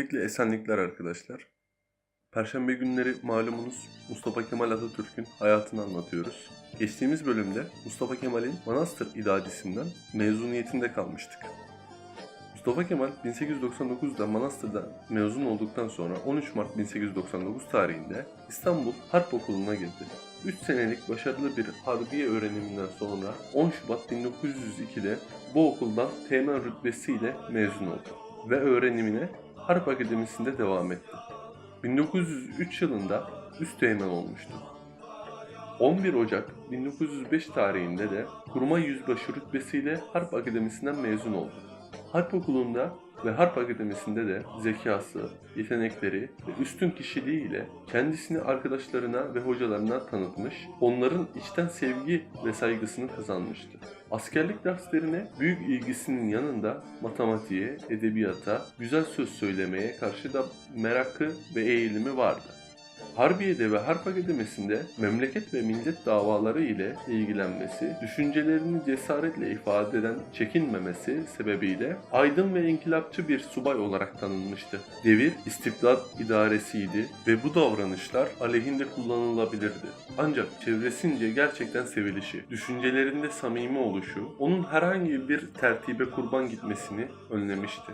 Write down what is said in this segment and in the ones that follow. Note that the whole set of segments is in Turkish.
Öncelikle esenlikler arkadaşlar. Perşembe günleri malumunuz Mustafa Kemal Atatürk'ün hayatını anlatıyoruz. Geçtiğimiz bölümde Mustafa Kemal'in Manastır İdadisi'nden mezuniyetinde kalmıştık. Mustafa Kemal 1899'da Manastır'dan mezun olduktan sonra 13 Mart 1899 tarihinde İstanbul Harp Okulu'na girdi. 3 senelik başarılı bir harbiye öğreniminden sonra 10 Şubat 1902'de bu okuldan teğmen rütbesiyle mezun oldu ve öğrenimine Harp Akademisi'nde devam etti. 1903 yılında üsteğmen olmuştu. 11 Ocak 1905 tarihinde de Kurmay Yüzbaşı rütbesiyle Harp Akademisi'nden mezun oldu. Harp Okulu'nda ve Harp Akademisi'nde de zekası, yetenekleri ve üstün kişiliğiyle kendisini arkadaşlarına ve hocalarına tanıtmış, onların içten sevgi ve saygısını kazanmıştı. Askerlik derslerine büyük ilgisinin yanında matematiğe, edebiyata, güzel söz söylemeye karşı da merakı ve eğilimi vardı. Harbiye'de ve Harp Akademisi'nde memleket ve millet davaları ile ilgilenmesi, düşüncelerini cesaretle ifade eden çekinmemesi sebebiyle aydın ve inkılapçı bir subay olarak tanınmıştı. Devir istibdat idaresiydi ve bu davranışlar aleyhinde kullanılabilirdi. Ancak çevresince gerçekten sevilişi, düşüncelerinde samimi oluşu, onun herhangi bir tertibe kurban gitmesini önlemişti.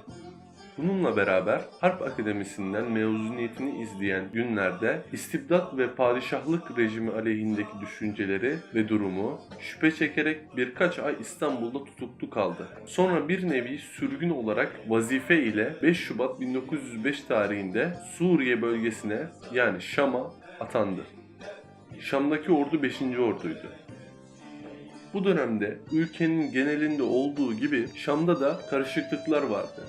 Bununla beraber Harp Akademisi'nden mezuniyetini izleyen günlerde istibdat ve padişahlık rejimi aleyhindeki düşünceleri ve durumu şüphe çekerek birkaç ay İstanbul'da tutuklu kaldı. Sonra bir nevi sürgün olarak vazife ile 5 Şubat 1905 tarihinde Suriye bölgesine yani Şam'a atandı. Şam'daki ordu 5. orduydu. Bu dönemde ülkenin genelinde olduğu gibi Şam'da da karışıklıklar vardı.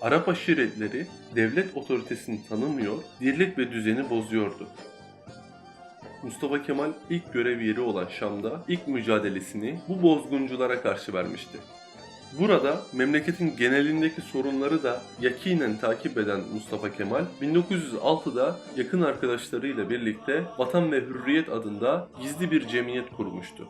Arap aşiretleri devlet otoritesini tanımıyor, dirlik ve düzeni bozuyordu. Mustafa Kemal ilk görev yeri olan Şam'da ilk mücadelesini bu bozgunculara karşı vermişti. Burada memleketin genelindeki sorunları da yakinen takip eden Mustafa Kemal 1906'da yakın arkadaşlarıyla birlikte Vatan ve Hürriyet adında gizli bir cemiyet kurmuştu.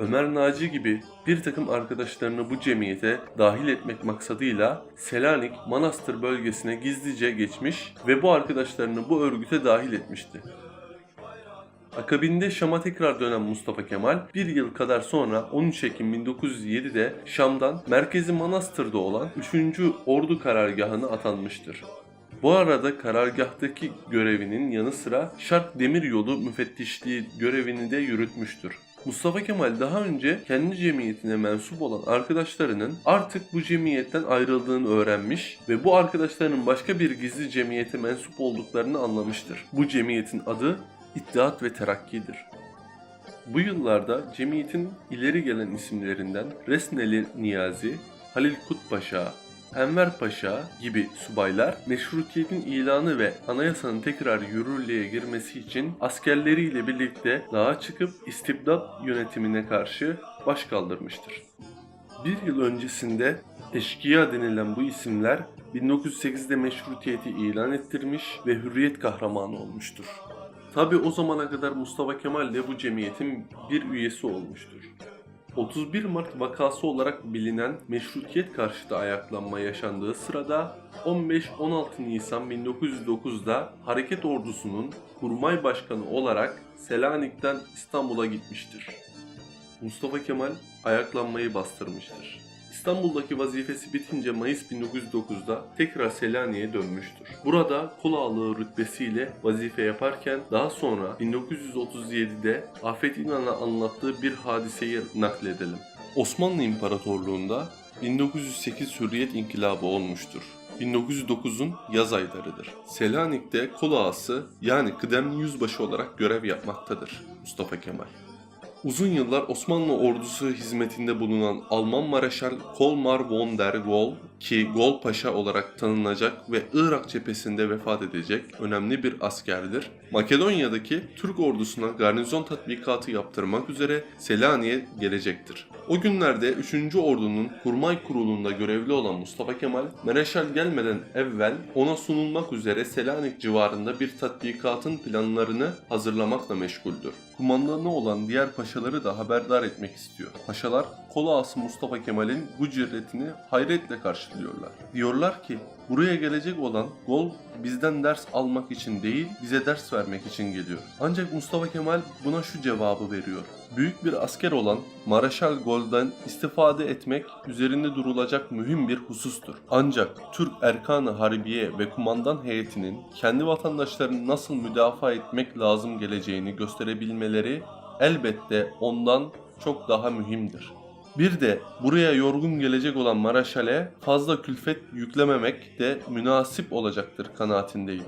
Ömer Naci gibi bir takım arkadaşlarını bu cemiyete dahil etmek maksadıyla Selanik Manastır bölgesine gizlice geçmiş ve bu arkadaşlarını bu örgüte dahil etmişti. Akabinde Şam'a tekrar dönen Mustafa Kemal bir yıl kadar sonra 13 Ekim 1907'de Şam'dan merkezi Manastır'da olan 3. Ordu Karargahı'na atanmıştır. Bu arada karargahtaki görevinin yanı sıra Şark Demiryolu müfettişliği görevini de yürütmüştür. Mustafa Kemal daha önce kendi cemiyetine mensup olan arkadaşlarının artık bu cemiyetten ayrıldığını öğrenmiş ve bu arkadaşlarının başka bir gizli cemiyete mensup olduklarını anlamıştır. Bu cemiyetin adı İttihat ve Terakki'dir. Bu yıllarda cemiyetin ileri gelen isimlerinden Resneli Niyazi, Halil Kutpaşa, Enver Paşa gibi subaylar meşrutiyetin ilanı ve anayasanın tekrar yürürlüğe girmesi için askerleriyle birlikte dağa çıkıp istibdat yönetimine karşı baş kaldırmıştır. Bir yıl öncesinde eşkıya denilen bu isimler 1908'de meşrutiyeti ilan ettirmiş ve hürriyet kahramanı olmuştur. Tabi o zamana kadar Mustafa Kemal de bu cemiyetin bir üyesi olmuştur. 31 Mart vakası olarak bilinen meşrutiyet karşıtı ayaklanma yaşandığı sırada 15-16 Nisan 1909'da hareket ordusunun kurmay başkanı olarak Selanik'ten İstanbul'a gitmiştir. Mustafa Kemal ayaklanmayı bastırmıştır. İstanbul'daki vazifesi bitince Mayıs 1909'da tekrar Selanik'e dönmüştür. Burada kol ağalığı rütbesiyle vazife yaparken daha sonra 1937'de Afet İnan'a anlattığı bir hadiseyi nakledelim. Osmanlı İmparatorluğu'nda 1908 Hürriyet İnkılabı olmuştur. 1909'un yaz aylarıdır. Selanik'te kol ağası yani kıdemli yüzbaşı olarak görev yapmaktadır Mustafa Kemal. Uzun yıllar Osmanlı ordusu hizmetinde bulunan Alman Mareşal Kolmar von der Gaulle ki Gol Paşa olarak tanınacak ve Irak cephesinde vefat edecek önemli bir askerdir. Makedonya'daki Türk ordusuna garnizon tatbikatı yaptırmak üzere Selanik'e gelecektir. O günlerde 3. Ordu'nun kurmay kurulunda görevli olan Mustafa Kemal, Mereşal gelmeden evvel ona sunulmak üzere Selanik civarında bir tatbikatın planlarını hazırlamakla meşguldür. Kumandanı olan diğer paşaları da haberdar etmek istiyor. Paşalar kolu ağası Mustafa Kemal'in bu cüretini hayretle karşılıyorlar. Diyorlar ki buraya gelecek olan Gol bizden ders almak için değil bize ders vermek için geliyor. Ancak Mustafa Kemal buna şu cevabı veriyor. Büyük bir asker olan Maraşal Gol'den istifade etmek üzerinde durulacak mühim bir husustur. Ancak Türk Erkanı Harbiye ve kumandan heyetinin kendi vatandaşlarını nasıl müdafaa etmek lazım geleceğini gösterebilmeleri elbette ondan çok daha mühimdir. Bir de buraya yorgun gelecek olan Maraşal'e fazla külfet yüklememek de münasip olacaktır kanaatindeyim.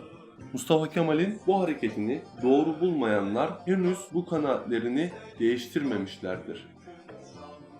Mustafa Kemal'in bu hareketini doğru bulmayanlar henüz bu kanaatlerini değiştirmemişlerdir.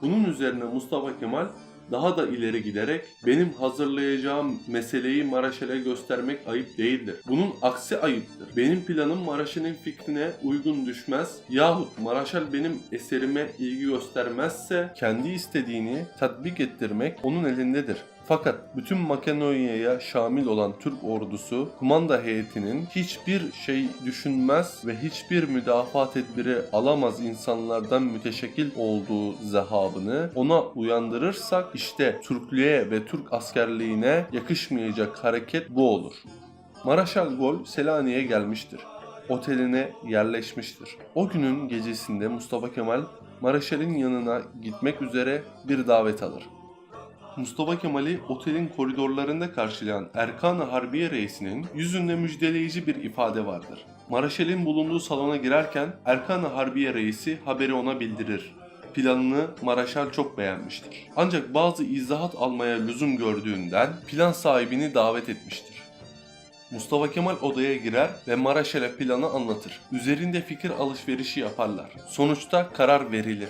Bunun üzerine Mustafa Kemal daha da ileri giderek benim hazırlayacağım meseleyi Maraşel'e göstermek ayıp değildir. Bunun aksi ayıptır. Benim planım Maraşel'in fikrine uygun düşmez yahut Maraşel benim eserime ilgi göstermezse kendi istediğini tatbik ettirmek onun elindedir. Fakat bütün Makedonya'ya şamil olan Türk ordusu kumanda heyetinin hiçbir şey düşünmez ve hiçbir müdafaa tedbiri alamaz insanlardan müteşekkil olduğu zehabını ona uyandırırsak işte Türklüğe ve Türk askerliğine yakışmayacak hareket bu olur. Maraşal Gol Selanik'e gelmiştir. Oteline yerleşmiştir. O günün gecesinde Mustafa Kemal Maraşal'in yanına gitmek üzere bir davet alır. Mustafa Kemal'i otelin koridorlarında karşılayan Erkan-ı Harbiye reisinin yüzünde müjdeleyici bir ifade vardır. Maraşel'in bulunduğu salona girerken Erkan-ı Harbiye reisi haberi ona bildirir. Planını Maraşal çok beğenmiştir. Ancak bazı izahat almaya lüzum gördüğünden plan sahibini davet etmiştir. Mustafa Kemal odaya girer ve Maraşal'e planı anlatır. Üzerinde fikir alışverişi yaparlar. Sonuçta karar verilir.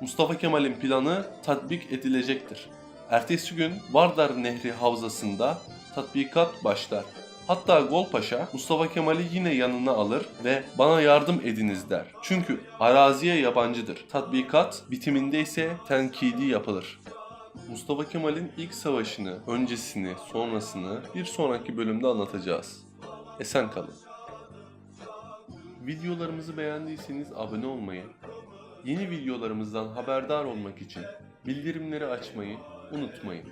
Mustafa Kemal'in planı tatbik edilecektir. Ertesi gün Vardar Nehri havzasında tatbikat başlar. Hatta Golpaşa Mustafa Kemal'i yine yanına alır ve bana yardım ediniz der. Çünkü araziye yabancıdır. Tatbikat bitiminde ise tenkidi yapılır. Mustafa Kemal'in ilk savaşını, öncesini, sonrasını bir sonraki bölümde anlatacağız. Esen kalın. Videolarımızı beğendiyseniz abone olmayı, yeni videolarımızdan haberdar olmak için bildirimleri açmayı unutmayın.